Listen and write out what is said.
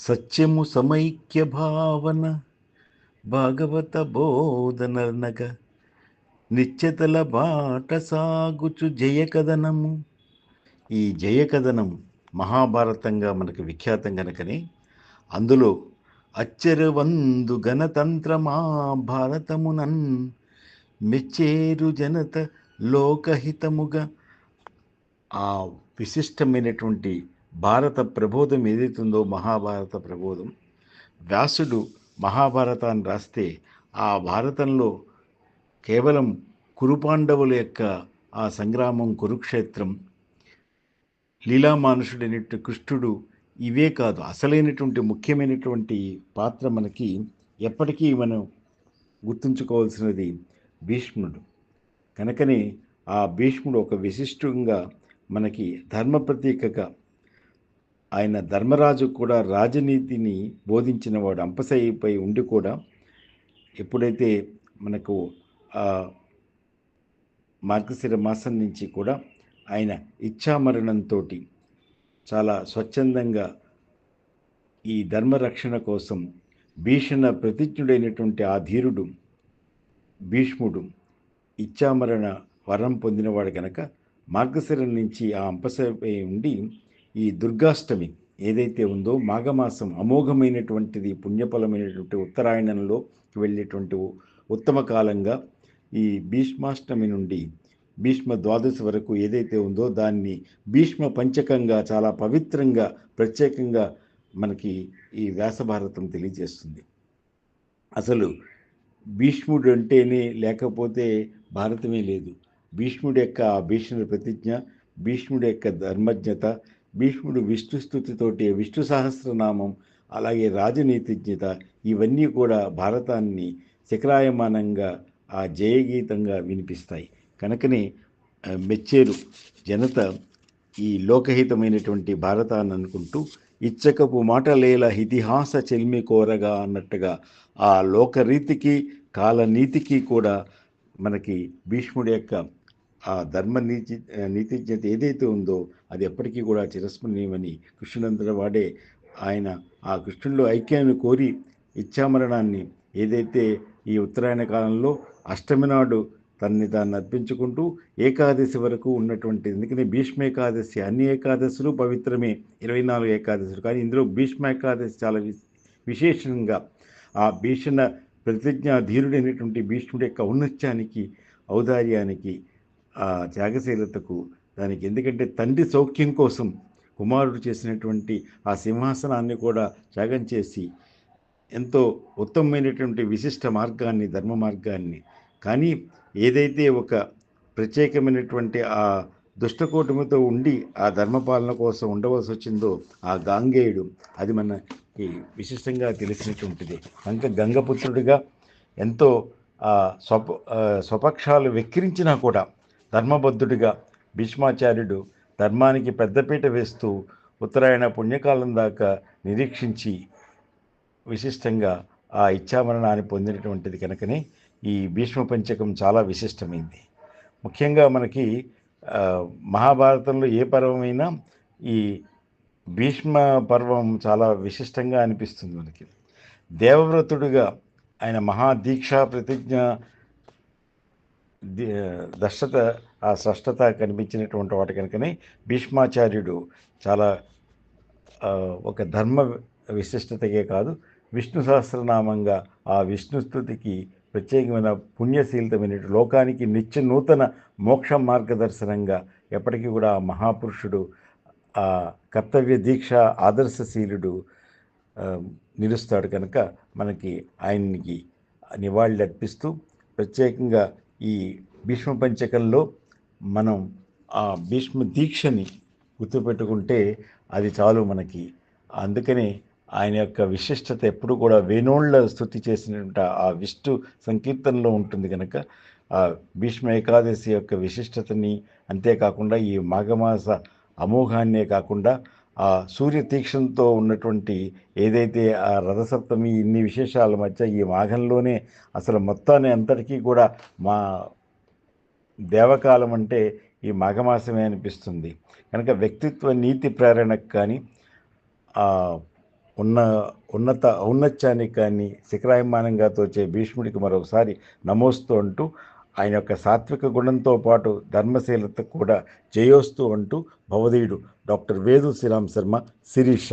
సత్యము సమైక్య భావన భాగవత బోధననగ నిత్యతల బాట సాగుచు జయ కథనము ఈ జయ కథనం మహాభారతంగా మనకు విఖ్యాతం కనుకనే అందులో అచ్చరవందు గణతంత్రమా భారతమునన్ మెచ్చేరు జనత లోకహితముగా ఆ విశిష్టమైనటువంటి భారత ప్రబోధం ఏదైతుందో మహాభారత ప్రబోధం వ్యాసుడు మహాభారతాన్ని రాస్తే ఆ భారతంలో కేవలం కురుపాండవుల యొక్క ఆ సంగ్రామం కురుక్షేత్రం లీలామానుషుడైనట్టు కృష్ణుడు ఇవే కాదు అసలైనటువంటి ముఖ్యమైనటువంటి పాత్ర మనకి ఎప్పటికీ మనం గుర్తుంచుకోవాల్సినది భీష్ముడు. కనుకనే ఆ భీష్ముడు ఒక విశిష్టంగా మనకి ధర్మ ప్రతీకగా ఆయన ధర్మరాజు కూడా రాజనీతిని బోధించినవాడు అంపశయ్యపై ఉండి కూడా ఎప్పుడైతే మనకు మార్గశిర మాసం నుంచి కూడా ఆయన ఇచ్ఛామరణంతో చాలా స్వచ్ఛందంగా ఈ ధర్మరక్షణ కోసం భీషణ ప్రతిజ్ఞుడైనటువంటి ఆ ధీరుడు భీష్ముడు ఇచ్ఛామరణ వరం పొందినవాడు కనుక మార్గశిరం నుంచి ఆ అంపశపై ఉండి ఈ దుర్గాష్టమి ఏదైతే ఉందో మాఘమాసం అమోఘమైనటువంటిది పుణ్యఫలమైనటువంటి ఉత్తరాయణంలో వెళ్ళేటువంటి ఉత్తమ కాలంగా ఈ భీష్మాష్టమి నుండి భీష్మ ద్వాదశి వరకు ఏదైతే ఉందో దాన్ని భీష్మ పంచకంగా చాలా పవిత్రంగా ప్రత్యేకంగా మనకి ఈ వ్యాసభారతం తెలియజేస్తుంది. అసలు భీష్ముడు అంటేనే లేకపోతే భారతమే లేదు. భీష్ముడి యొక్క ఆ భీష్ముడి ప్రతిజ్ఞ భీష్ముడి యొక్క ధర్మజ్ఞత భీష్ముడు విష్ణుస్థుతితోటి విష్ణు సహస్రనామం అలాగే రాజనీతిజ్ఞత ఇవన్నీ కూడా భారతాన్ని శిఖరాయమానంగా ఆ జయగీతంగా వినిపిస్తాయి. కనుకనే మెచ్చేరు జనత ఈ లోకహితమైనటువంటి భారతాన్ని అనుకుంటూ ఇచ్చకపు మాటలేల ఇతిహాస చెల్మి కోరగా అన్నట్టుగా ఆ లోకరీతికి కాలనీతికి కూడా మనకి భీష్ముడి యొక్క ఆ ధర్మ నీతి నీతిజ్ఞత ఏదైతే ఉందో అది ఎప్పటికీ కూడా చిరస్మరణీయమని కృష్ణునంతట వాడే ఆయన ఆ కృష్ణుల్లో ఐక్యాన్ని కోరి ఇచ్చామరణాన్ని ఏదైతే ఈ ఉత్తరాయణ కాలంలో అష్టమి నాడు తన్ని తాను అర్పించుకుంటూ ఏకాదశి వరకు ఉన్నటువంటి ఎందుకని? భీష్మ ఏకాదశి అన్ని ఏకాదశులు పవిత్రమే. ఇరవై నాలుగు ఏకాదశులు. కానీ ఇందులో భీష్మ ఏకాదశి చాలా విశేషంగా ఆ భీషణ ప్రతిజ్ఞా ధీరుడైనటువంటి భీష్ముడి యొక్క ఔన్నత్యానికి ఔదార్యానికి ఆ త్యాగశీలతకు దానికి ఎందుకంటే తండ్రి సౌఖ్యం కోసం కుమారుడు చేసినటువంటి ఆ సింహాసనాన్ని కూడా త్యాగం చేసి ఎంతో ఉత్తమమైనటువంటి విశిష్ట మార్గాన్ని ధర్మ మార్గాన్ని. కానీ ఏదైతే ఒక ప్రత్యేకమైనటువంటి ఆ దుష్టకూటమితో ఉండి ఆ ధర్మపాలన కోసం ఉండవలసి వచ్చిందో ఆ గాంగేయుడు అది మనకి విశిష్టంగా తెలిసినటువంటిది. కనుక గంగపుత్రుడిగా ఎంతో స్వప స్వపక్షాలు వెక్కిరించినా కూడా ధర్మబద్ధుడిగా భీష్మాచార్యుడు ధర్మానికి పెద్దపీట వేస్తూ ఉత్తరాయణ పుణ్యకాలం దాకా నిరీక్షించి విశిష్టంగా ఆ ఇచ్చామరణాన్ని పొందినటువంటిది కనుకనే ఈ భీష్మ పంచకం చాలా విశిష్టమైంది. ముఖ్యంగా మనకి మహాభారతంలో ఏ పర్వమైనా ఈ భీష్మ పర్వం చాలా విశిష్టంగా అనిపిస్తుంది మనకి. దేవవ్రతుడుగా ఆయన మహాదీక్ష ప్రతిజ్ఞ దర్శత ఆ స్పష్టత కనిపించినటువంటి వాటి కనుకనే భీష్మాచార్యుడు చాలా ఒక ధర్మ విశిష్టతకే కాదు విష్ణు సహస్రనామంగా ఆ విష్ణుస్థుతికి ప్రత్యేకమైన పుణ్యశీలితమైన లోకానికి నిత్య నూతన మోక్ష మార్గదర్శనంగా ఎప్పటికీ కూడా ఆ మహాపురుషుడు ఆ కర్తవ్య దీక్ష ఆదర్శశీలుడు నిలుస్తాడు కనుక మనకి ఆయనకి నివాళులు అర్పిస్తూ ప్రత్యేకంగా ఈ భీష్మ పంచకంలో మనం ఆ భీష్మ దీక్షని గుర్తుపెట్టుకుంటే అది చాలు మనకి. అందుకనే ఆయన యొక్క విశిష్టత ఎప్పుడు కూడా వేణోళ్ళ స్థుతి చేసిన ఆ విష్ణు సంకీర్తనలో ఉంటుంది కనుక ఆ భీష్మ ఏకాదశి యొక్క విశిష్టతని అంతేకాకుండా ఈ మాఘమాస అమోఘాన్నే కాకుండా ఆ సూర్య తీక్షణతో ఉన్నటువంటి ఏదైతే ఆ రథసప్తమి ఇన్ని విశేషాల మధ్య ఈ మాఘంలోనే అసలు మొత్తాన్ని అంతటికీ కూడా మా దేవకాలం అంటే ఈ మాఘమాసమే అనిపిస్తుంది. కనుక వ్యక్తిత్వ నీతి ప్రేరణకు కానీ ఉన్న ఉన్నత ఔన్నత్యానికి కానీ శిఖరాయమానంగా తోచే భీష్ముడికి మరొకసారి నమోస్తూ అంటూ ఆయన యొక్క సాత్విక గుణంతో పాటు ధర్మశీలత కూడా జయోస్తూ అంటూ భవధీయుడు డాక్టర్ వేదు శ్రీరామ్ శర్మ శిరీష.